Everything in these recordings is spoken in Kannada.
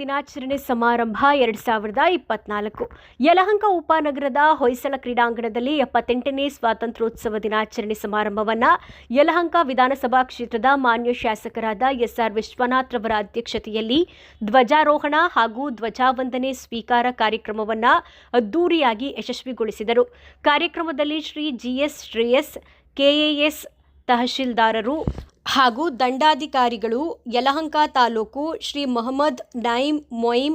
ದಿನಾಚರಣೆ ಸಮಾರಂಭ ಎರಡ್ ಸಾವಿರದ ಇಪ್ಪತ್ನಾಲ್ಕು. ಯಲಹಂಕ ಉಪನಗರದ ಹೊಯ್ಸಳ ಕ್ರೀಡಾಂಗಣದಲ್ಲಿ ಎಪ್ಪತ್ತೆಂಟನೇ ಸ್ವಾತಂತ್ರ್ಯೋತ್ಸವ ದಿನಾಚರಣೆ ಸಮಾರಂಭವನ್ನು ಯಲಹಂಕ ವಿಧಾನಸಭಾ ಕ್ಷೇತ್ರದ ಮಾನ್ಯ ಶಾಸಕರಾದ ಎಸ್ಆರ್ ವಿಶ್ವನಾಥ್ ರವರ ಅಧ್ಯಕ್ಷತೆಯಲ್ಲಿ ಧ್ವಜಾರೋಹಣ ಹಾಗೂ ಧ್ವಜಾವಂದನೆ ಸ್ವೀಕಾರ ಕಾರ್ಯಕ್ರಮವನ್ನು ಅದ್ದೂರಿಯಾಗಿ ಯಶಸ್ವಿಗೊಳಿಸಿದರು. ಕಾರ್ಯಕ್ರಮದಲ್ಲಿ ಶ್ರೀ ಜಿಎಸ್ ಶ್ರೇಯಸ್ ಕೆಎಎಸ್ ತಹಶೀಲ್ದಾರರು ಹಾಗೂ ದಂಡಾಧಿಕಾರಿಗಳು ಯಲಹಂಕ ತಾಲೂಕು ಶ್ರೀ ಮೊಹಮ್ಮದ್ ನೈಮ್ ಮೊಯಿಂ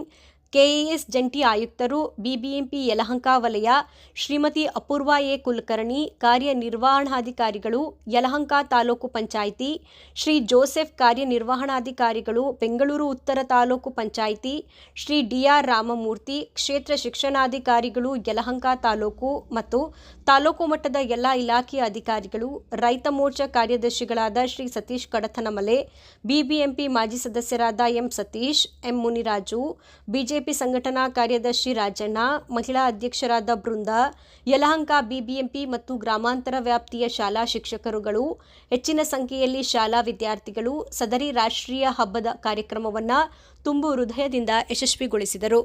ಕೆಎಎಸ್ ಜಂಟಿ ಆಯುಕ್ತರು, ಬಿಬಿಎಂಪಿ ಯಲಹಂಕ ವಲಯ, ಶ್ರೀಮತಿ ಅಪೂರ್ವ ಎ ಕುಲಕರ್ಣಿ, ಕಾರ್ಯನಿರ್ವಹಣಾಧಿಕಾರಿಗಳು, ಯಲಹಂಕ ತಾಲೂಕು ಪಂಚಾಯಿತಿ, ಶ್ರೀ ಜೋಸೆಫ್ ಕಾರ್ಯನಿರ್ವಹಣಾಧಿಕಾರಿಗಳು, ಬೆಂಗಳೂರು ಉತ್ತರ ತಾಲೂಕು ಪಂಚಾಯಿತಿ, ಶ್ರೀ ಡಿಆರ್ ರಾಮಮೂರ್ತಿ, ಕ್ಷೇತ್ರ ಶಿಕ್ಷಣಾಧಿಕಾರಿಗಳು, ಯಲಹಂಕ ತಾಲೂಕು ಮತ್ತು ತಾಲೂಕು ಮಟ್ಟದ ಎಲ್ಲ ಇಲಾಖೆಯ ಅಧಿಕಾರಿಗಳು, ರೈತ ಮೋರ್ಚಾ ಕಾರ್ಯದರ್ಶಿಗಳಾದ ಶ್ರೀ ಸತೀಶ್ ಕಡತನಮಲೆ ಬಿಬಿಎಂಪಿ ಮಾಜಿ ಸದಸ್ಯರಾದ M Satish, M Muniraju, BJP ಸಂಘಟನಾ ಕಾರ್ಯದರ್ಶಿ ರಾಜಣ್ಣ, ಮಹಿಳಾ ಅಧ್ಯಕ್ಷರಾದ ಬೃಂದ, ಯಲಹಂಕ ಬಿಬಿಎಂಪಿ ಮತ್ತು ಗ್ರಾಮಾಂತರ ವ್ಯಾಪ್ತಿಯ ಶಾಲಾ ಶಿಕ್ಷಕರುಗಳು, ಹೆಚ್ಚಿನ ಸಂಖ್ಯೆಯಲ್ಲಿ ಶಾಲಾ ವಿದ್ಯಾರ್ಥಿಗಳು, ಸದರಿ ರಾಷ್ಟ್ರೀಯ ಹಬ್ಬದ ಕಾರ್ಯಕ್ರಮವನ್ನು ತುಂಬು ಹೃದಯದಿಂದ ಯಶಸ್ವಿಗೊಳಿಸಿದರು.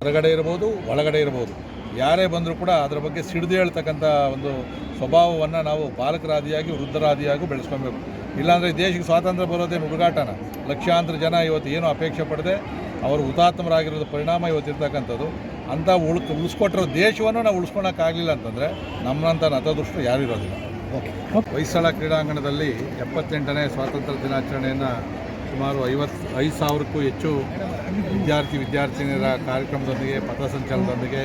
ಹೊರಗಡೆ ಇರಬಹುದು ಒಳಗಡೆ ಇರಬಹುದು ಯಾರೇ ಬಂದರೂ ಕೂಡ ಅದರ ಬಗ್ಗೆ ಸಿಡಿದು ಹೇಳ್ತಕ್ಕಂಥ ಒಂದು ಸ್ವಭಾವವನ್ನು ನಾವು ಬಾಲಕರಾದಿಯಾಗಿ, ವೃದ್ಧರಾದಿಯಾಗಿ ಬೆಳೆಸ್ಕೊಬೇಕು. ಇಲ್ಲಾಂದರೆ ದೇಶಕ್ಕೆ ಸ್ವಾತಂತ್ರ್ಯ ಬರೋದೇ ಹುಡುಗಾಟನ ಲಕ್ಷಾಂತರ ಜನ ಇವತ್ತು ಏನು ಅಪೇಕ್ಷೆ ಪಡದೆ ಅವರು ಹುತಾತ್ಮರಾಗಿರೋದು ಪರಿಣಾಮ ಇವತ್ತಿರ್ತಕ್ಕಂಥದ್ದು ಅಂಥ ಉಳ್ ಉಳಿಸ್ಕೊಟ್ಟಿರೋ ದೇಶವನ್ನು ನಾವು ಉಳಿಸ್ಕೊಳಕ್ಕಾಗಲಿಲ್ಲ ಅಂತಂದರೆ ನಮ್ಮಂಥ ನತದೃಷ್ಟು ಯಾರು ಇರೋದಿಲ್ಲ. ಹೊಯ್ಸಳ ಕ್ರೀಡಾಂಗಣದಲ್ಲಿ ಎಪ್ಪತ್ತೆಂಟನೇ ಸ್ವಾತಂತ್ರ್ಯ ದಿನಾಚರಣೆಯನ್ನು ಸುಮಾರು ಐವತ್ತು ಐದು ಸಾವಿರಕ್ಕೂ ಹೆಚ್ಚು ವಿದ್ಯಾರ್ಥಿ ವಿದ್ಯಾರ್ಥಿನಿಯರ ಕಾರ್ಯಕ್ರಮದೊಂದಿಗೆ ಪಥಸಂಚಲನದೊಂದಿಗೆ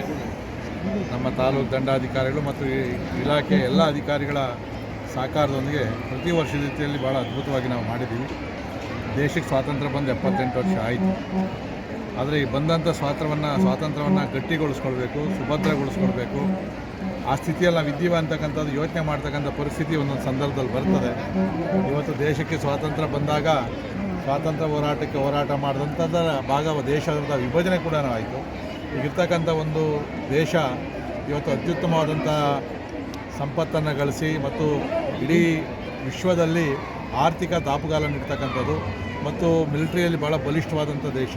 ನಮ್ಮ ತಾಲೂಕು ದಂಡಾಧಿಕಾರಿಗಳು ಮತ್ತು ಈ ಇಲಾಖೆ ಎಲ್ಲ ಅಧಿಕಾರಿಗಳ ಸಹಕಾರದೊಂದಿಗೆ ಪ್ರತಿ ವರ್ಷದ ರೀತಿಯಲ್ಲಿ ಭಾಳ ಅದ್ಭುತವಾಗಿ ನಾವು ಮಾಡಿದ್ದೀವಿ. ದೇಶಕ್ಕೆ ಸ್ವಾತಂತ್ರ್ಯ ಬಂದು ಎಪ್ಪತ್ತೆಂಟು ವರ್ಷ ಆಯಿತು. ಆದರೆ ಈ ಬಂದಂಥ ಸ್ವಾತಂತ್ರ್ಯವನ್ನು ಸ್ವಾತಂತ್ರ್ಯವನ್ನು ಗಟ್ಟಿಗೊಳಿಸ್ಕೊಳ್ಬೇಕು, ಸುಭದ್ರಗೊಳಿಸ್ಕೊಳ್ಬೇಕು. ಆ ಸ್ಥಿತಿಯಲ್ಲಿ ನಾವು ಇದ್ದೀವ ಅಂತಕ್ಕಂಥದ್ದು, ಯೋಚನೆ ಮಾಡ್ತಕ್ಕಂಥ ಪರಿಸ್ಥಿತಿ ಒಂದೊಂದು ಸಂದರ್ಭದಲ್ಲಿ ಬರ್ತದೆ. ಇವತ್ತು ದೇಶಕ್ಕೆ ಸ್ವಾತಂತ್ರ್ಯ ಬಂದಾಗ ಸ್ವಾತಂತ್ರ್ಯ ಹೋರಾಟಕ್ಕೆ ಹೋರಾಟ ಮಾಡಿದಂಥದ್ದರ ಭಾಗ ದೇಶದ ವಿಭಜನೆ ಕೂಡ ಆಯಿತು. ಈಗಿರ್ತಕ್ಕಂಥ ಒಂದು ದೇಶ ಇವತ್ತು ಅತ್ಯುತ್ತಮವಾದಂಥ ಸಂಪತ್ತನ್ನು ಗಳಿಸಿ ಮತ್ತು ಇಡೀ ವಿಶ್ವದಲ್ಲಿ ಆರ್ಥಿಕ ದಾಪುಗಾಲ ನೀಡ್ತಕ್ಕಂಥದ್ದು ಮತ್ತು ಮಿಲಿಟರಿಯಲ್ಲಿ ಭಾಳ ಬಲಿಷ್ಠವಾದಂಥ ದೇಶ.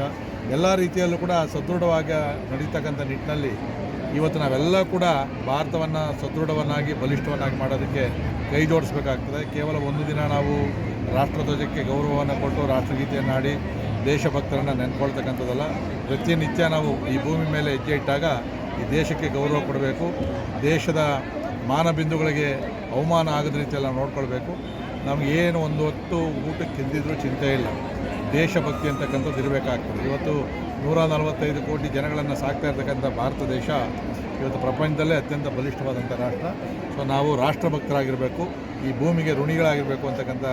ಎಲ್ಲ ರೀತಿಯಲ್ಲೂ ಕೂಡ ಸದೃಢವಾಗಿ ನಡೀತಕ್ಕಂಥ ನಿಟ್ಟಿನಲ್ಲಿ ಇವತ್ತು ನಾವೆಲ್ಲ ಕೂಡ ಭಾರತವನ್ನು ಸದೃಢವನ್ನಾಗಿ, ಬಲಿಷ್ಠವನ್ನಾಗಿ ಮಾಡೋದಕ್ಕೆ ಕೈ ಜೋಡಿಸ್ಬೇಕಾಗ್ತದೆ. ಕೇವಲ ಒಂದು ದಿನ ನಾವು ರಾಷ್ಟ್ರಧ್ವಜಕ್ಕೆ ಗೌರವವನ್ನು ಕೊಟ್ಟು ರಾಷ್ಟ್ರಗೀತೆಯನ್ನು ಆಡಿ ದೇಶಭಕ್ತರನ್ನು ನೆನ್ಕೊಳ್ತಕ್ಕಂಥದ್ದಲ್ಲ. ಪ್ರತಿನಿತ್ಯ ನಾವು ಈ ಭೂಮಿ ಮೇಲೆ ಹೆಜ್ಜೆ ಇಟ್ಟಾಗ ಈ ದೇಶಕ್ಕೆ ಗೌರವ ಕೊಡಬೇಕು. ದೇಶದ ಮಾನಬಿಂದುಗಳಿಗೆ ಅವಮಾನ ಆಗದ ರೀತಿಯೆಲ್ಲ ನೋಡ್ಕೊಳ್ಬೇಕು. ನಮ್ಗೆ ಏನು ಒಂದು ಹೊತ್ತು ಊಟಕ್ಕೆ ತಿಂದಿದ್ರೂ ಚಿಂತೆ ಇಲ್ಲ. ದೇಶಭಕ್ತಿ ಅಂತಕ್ಕಂಥದ್ದು ಇರಬೇಕಾಗ್ತದೆ. ಇವತ್ತು ನೂರ ನಲವತ್ತೈದು ಕೋಟಿ ಜನಗಳನ್ನು ಸಾಕ್ತಾ ಇರ್ತಕ್ಕಂಥ ಭಾರತ ದೇಶ ಇವತ್ತು ಪ್ರಪಂಚದಲ್ಲೇ ಅತ್ಯಂತ ಬಲಿಷ್ಠವಾದಂಥ ರಾಷ್ಟ್ರ. ಸೊ ನಾವು ರಾಷ್ಟ್ರಭಕ್ತರಾಗಿರಬೇಕು, ಈ ಭೂಮಿಗೆ ಋಣಿಗಳಾಗಿರಬೇಕು ಅಂತಕ್ಕಂಥ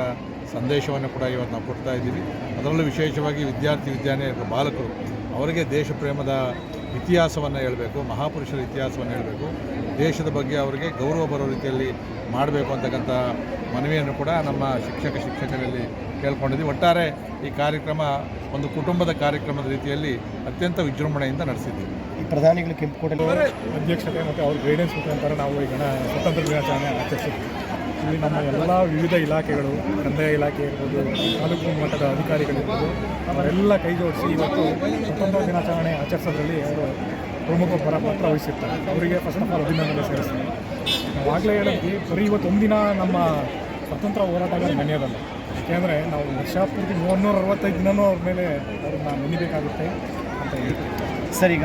ಸಂದೇಶವನ್ನು ಕೂಡ ಇವತ್ತು ನಾವು ಕೊಡ್ತಾ ಇದ್ದೀವಿ. ಅದರಲ್ಲೂ ವಿಶೇಷವಾಗಿ ವಿದ್ಯಾರ್ಥಿ ವಿದ್ಯಾರ್ಥಿ ಬಾಲಕರು, ಅವರಿಗೆ ದೇಶ ಪ್ರೇಮದ ಇತಿಹಾಸವನ್ನು ಹೇಳಬೇಕು ಮಹಾಪುರುಷರ ಇತಿಹಾಸವನ್ನು ಹೇಳಬೇಕು ದೇಶದ ಬಗ್ಗೆ ಅವರಿಗೆ ಗೌರವ ಬರೋ ರೀತಿಯಲ್ಲಿ ಮಾಡಬೇಕು ಅಂತಕ್ಕಂಥ ಮನವಿಯನ್ನು ಕೂಡ ನಮ್ಮ ಶಿಕ್ಷಕ ಶಿಕ್ಷಕರಲ್ಲಿ ಕೇಳ್ಕೊಂಡಿದ್ವಿ. ಒಟ್ಟಾರೆ ಈ ಕಾರ್ಯಕ್ರಮ ಒಂದು ಕುಟುಂಬದ ಕಾರ್ಯಕ್ರಮದ ರೀತಿಯಲ್ಲಿ ಅತ್ಯಂತ ವಿಜೃಂಭಣೆಯಿಂದ ನಡೆಸಿದ್ವಿ. ಈ ಪ್ರಧಾನಿಗಳು ಕೆಂಪುಕೋಟೆ ಅಧ್ಯಕ್ಷತೆ ಮತ್ತು ಅವ್ರ ಗೈಡೆನ್ಸ್ ಮುಖಾಂತರ ನಾವು ಈ ಗಣ ಸ್ವತಂತ್ರ ದಿನಾಚರಣೆ ಆಚರಿಸಿದ್ವಿ. ಇಲ್ಲಿ ನಮ್ಮ ಎಲ್ಲ ವಿವಿಧ ಇಲಾಖೆಗಳು, ಕಂದಾಯ ಇಲಾಖೆ ಇರ್ಬೋದು, ತಾಲೂಕು ಮಟ್ಟದ ಅಧಿಕಾರಿಗಳಿರ್ಬೋದು ಅವರೆಲ್ಲ ಕೈ ಜೋಡಿಸಿ ಇವತ್ತು ಸ್ವತಂತ್ರ ದಿನಾಚರಣೆ ಆಚರಿಸೋದ್ರಲ್ಲಿ ಅವರು ಪ್ರಮುಖ ಪರ ಪಾತ್ರ ವಹಿಸಿರ್ತಾರೆ. ಅವರಿಗೆ ಫಸ್ಟ್ ಆಫ್ ಆಲ್ ಅಭಿನಂದನೆ ಸೇರಿಸ್ತೀನಿ ನಾವು ಆಗಲೇ ಹೇಳಿದ್ವಿ ಬರೀ ಒಂದಿನ ನಮ್ಮ ಸ್ವತಂತ್ರ ಹೋರಾಟಗಾರ ನೆನೆಯೋದಲ್ಲ ಯಾಕೆಂದರೆ ನಾವು ವರ್ಷಪೂರ್ತಿ ಮೂವನ್ನೂರ ಅರವತ್ತೈದು ದಿನವೂ ಅವ್ರ ಮೇಲೆ ಅವ್ರನ್ನ ನೆನಿಬೇಕಾಗುತ್ತೆ ಅಂತ ಹೇಳ್ತೀವಿ ಸರಿ